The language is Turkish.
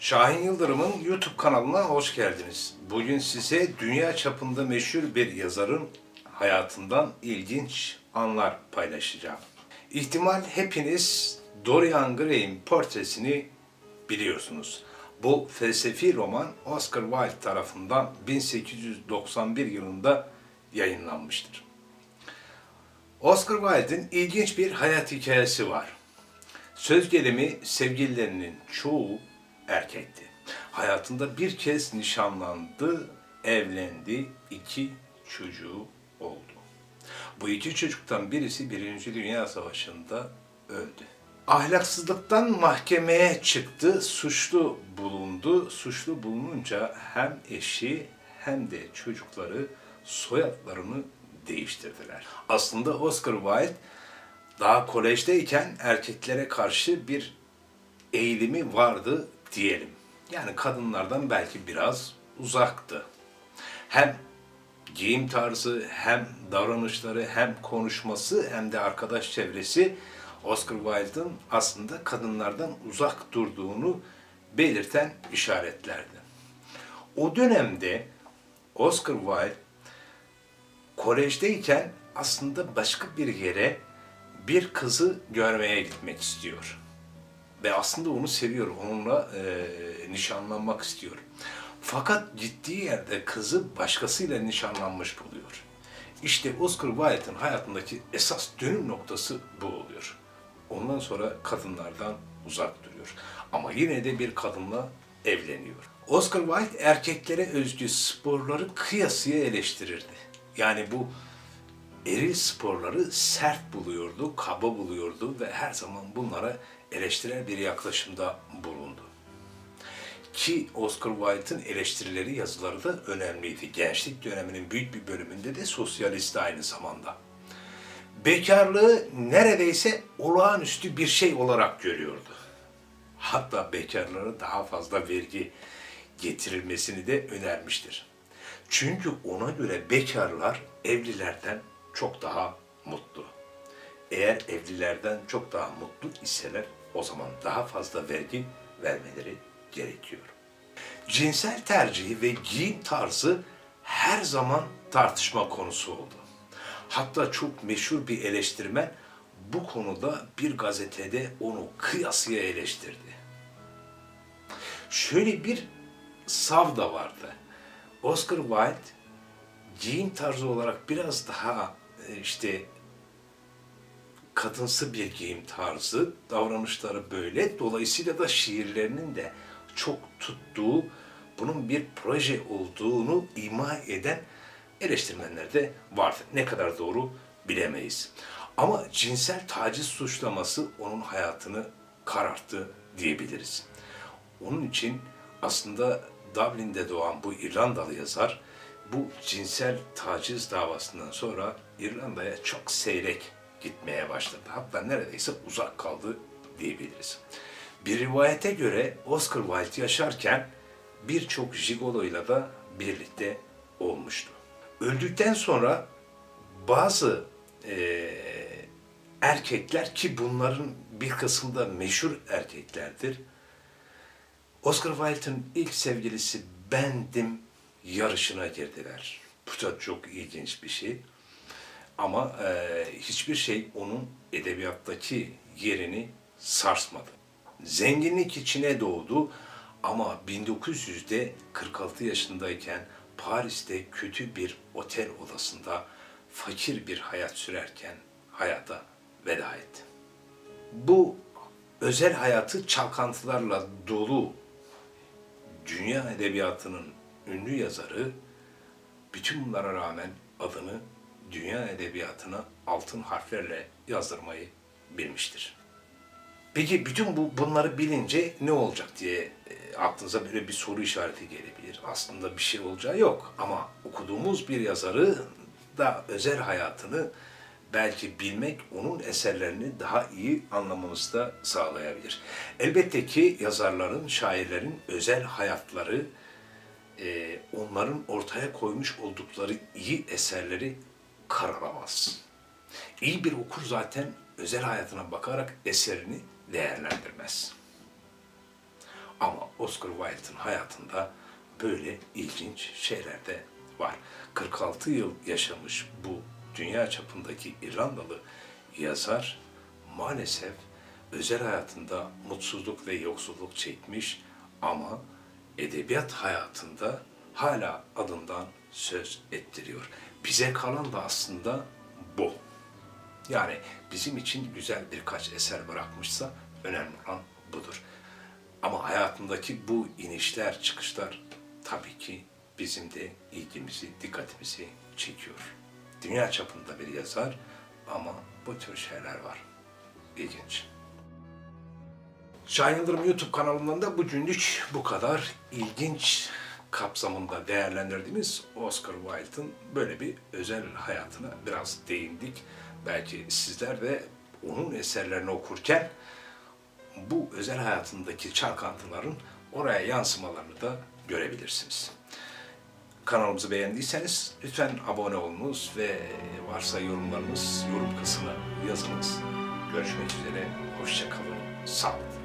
Şahin Yıldırım'ın YouTube kanalına hoş geldiniz. Bugün size dünya çapında meşhur bir yazarın hayatından ilginç anlar paylaşacağım. İhtimal hepiniz Dorian Gray'in portresini biliyorsunuz. Bu felsefi roman Oscar Wilde tarafından 1891 yılında yayınlanmıştır. Oscar Wilde'in ilginç bir hayat hikayesi var. Söz gelimi sevgililerinin çoğu erkekti. Hayatında bir kez nişanlandı, evlendi, iki çocuğu oldu. Bu iki çocuktan birisi Birinci Dünya Savaşı'nda öldü. Ahlaksızlıktan mahkemeye çıktı, suçlu bulundu. Suçlu bulununca hem eşi hem de çocukları soyadlarını değiştirdiler. Aslında Oscar Wilde daha kolejdeyken erkeklere karşı bir eğilimi vardı diyelim. Yani kadınlardan belki biraz uzaktı. Hem giyim tarzı, hem davranışları, hem konuşması, hem de arkadaş çevresi Oscar Wilde'ın aslında kadınlardan uzak durduğunu belirten işaretlerdi. O dönemde Oscar Wilde kolejdeyken aslında başka bir yere bir kızı görmeye gitmek istiyor. Ve aslında onu seviyor, onunla e, nişanlanmak istiyor. Fakat gittiği yerde kızı başkasıyla nişanlanmış buluyor. İşte Oscar Wilde'ın hayatındaki esas dönüm noktası bu oluyor. Ondan sonra kadınlardan uzak duruyor. Ama yine de bir kadınla evleniyor. Oscar Wilde erkeklere özgü sporları kıyasıya eleştirirdi. Yani bu eril sporları sert buluyordu, kaba buluyordu ve her zaman bunlara eleştirel bir yaklaşımda bulundu. Ki Oscar Wilde'ın eleştirileri, yazıları da önemliydi. Gençlik döneminin büyük bir bölümünde de sosyalist aynı zamanda. Bekarlığı neredeyse olağanüstü bir şey olarak görüyordu. Hatta bekarlara daha fazla vergi getirilmesini de önermiştir. Çünkü ona göre bekarlar evlilerden çok daha mutlu. Eğer evlilerden çok daha mutlu iseler o zaman daha fazla vergi vermeleri gerekiyor. Cinsel tercihi ve giyim tarzı her zaman tartışma konusu oldu. Hatta çok meşhur bir eleştirmen bu konuda bir gazetede onu kıyasıya eleştirdi. Şöyle bir sav da vardı. Oscar Wilde giyim tarzı olarak biraz daha işte kadınsı bir giyim tarzı, davranışları böyle. Dolayısıyla da şiirlerinin de çok tuttuğu, bunun bir proje olduğunu ima eden eleştirmenler de vardı. Ne kadar doğru bilemeyiz. Ama cinsel taciz suçlaması onun hayatını kararttı diyebiliriz. Onun için aslında Dublin'de doğan bu İrlandalı yazar bu cinsel taciz davasından sonra İrlanda'ya çok seyrek gitmeye başladı. Hatta neredeyse uzak kaldı diyebiliriz. Bir rivayete göre Oscar Wilde yaşarken birçok jigoloyla da birlikte olmuştu. Öldükten sonra bazı e, erkekler ki bunların bir kısmı da meşhur erkeklerdir. Oscar Wilde'ın ilk sevgilisi bendim yarışına girdiler. Bu da çok ilginç bir şey. Ama e, hiçbir şey onun edebiyattaki yerini sarsmadı. Zenginlik içine doğdu ama 1900'de 46 yaşındayken Paris'te kötü bir otel odasında fakir bir hayat sürerken hayata veda etti. Bu özel hayatı çalkantılarla dolu dünya edebiyatının ünlü yazarı bütün bunlara rağmen adını dünya edebiyatına altın harflerle yazdırmayı bilmiştir. Peki bütün bu bunları bilince ne olacak diye e, aklınıza böyle bir soru işareti gelebilir. Aslında bir şey olacağı yok ama okuduğumuz bir yazarı da özel hayatını belki bilmek onun eserlerini daha iyi anlamamızı da sağlayabilir. Elbette ki yazarların, şairlerin özel hayatları e, onların ortaya koymuş oldukları iyi eserleri karalamaz. İyi bir okur zaten özel hayatına bakarak eserini değerlendirmez. Ama Oscar Wilde'ın hayatında böyle ilginç şeyler de var. 46 yıl yaşamış bu dünya çapındaki İrlandalı yazar maalesef özel hayatında mutsuzluk ve yoksulluk çekmiş ama edebiyat hayatında hala adından söz ettiriyor. Bize kalan da aslında bu. Yani bizim için güzel birkaç eser bırakmışsa önemli olan budur. Ama hayatındaki bu inişler, çıkışlar tabii ki bizim de ilgimizi, dikkatimizi çekiyor. Dünya çapında bir yazar ama bu tür şeyler var. İlginç. Şahin Yıldırım YouTube kanalından da bugünlük bu kadar ilginç kapsamında değerlendirdiğimiz Oscar Wilde'ın böyle bir özel hayatına biraz değindik. Belki sizler de onun eserlerini okurken bu özel hayatındaki çalkantıların oraya yansımalarını da görebilirsiniz. Kanalımızı beğendiyseniz lütfen abone olunuz ve varsa yorumlarınız yorum kısmına yazınız. Görüşmek üzere, hoşça kalın, sağlıklı.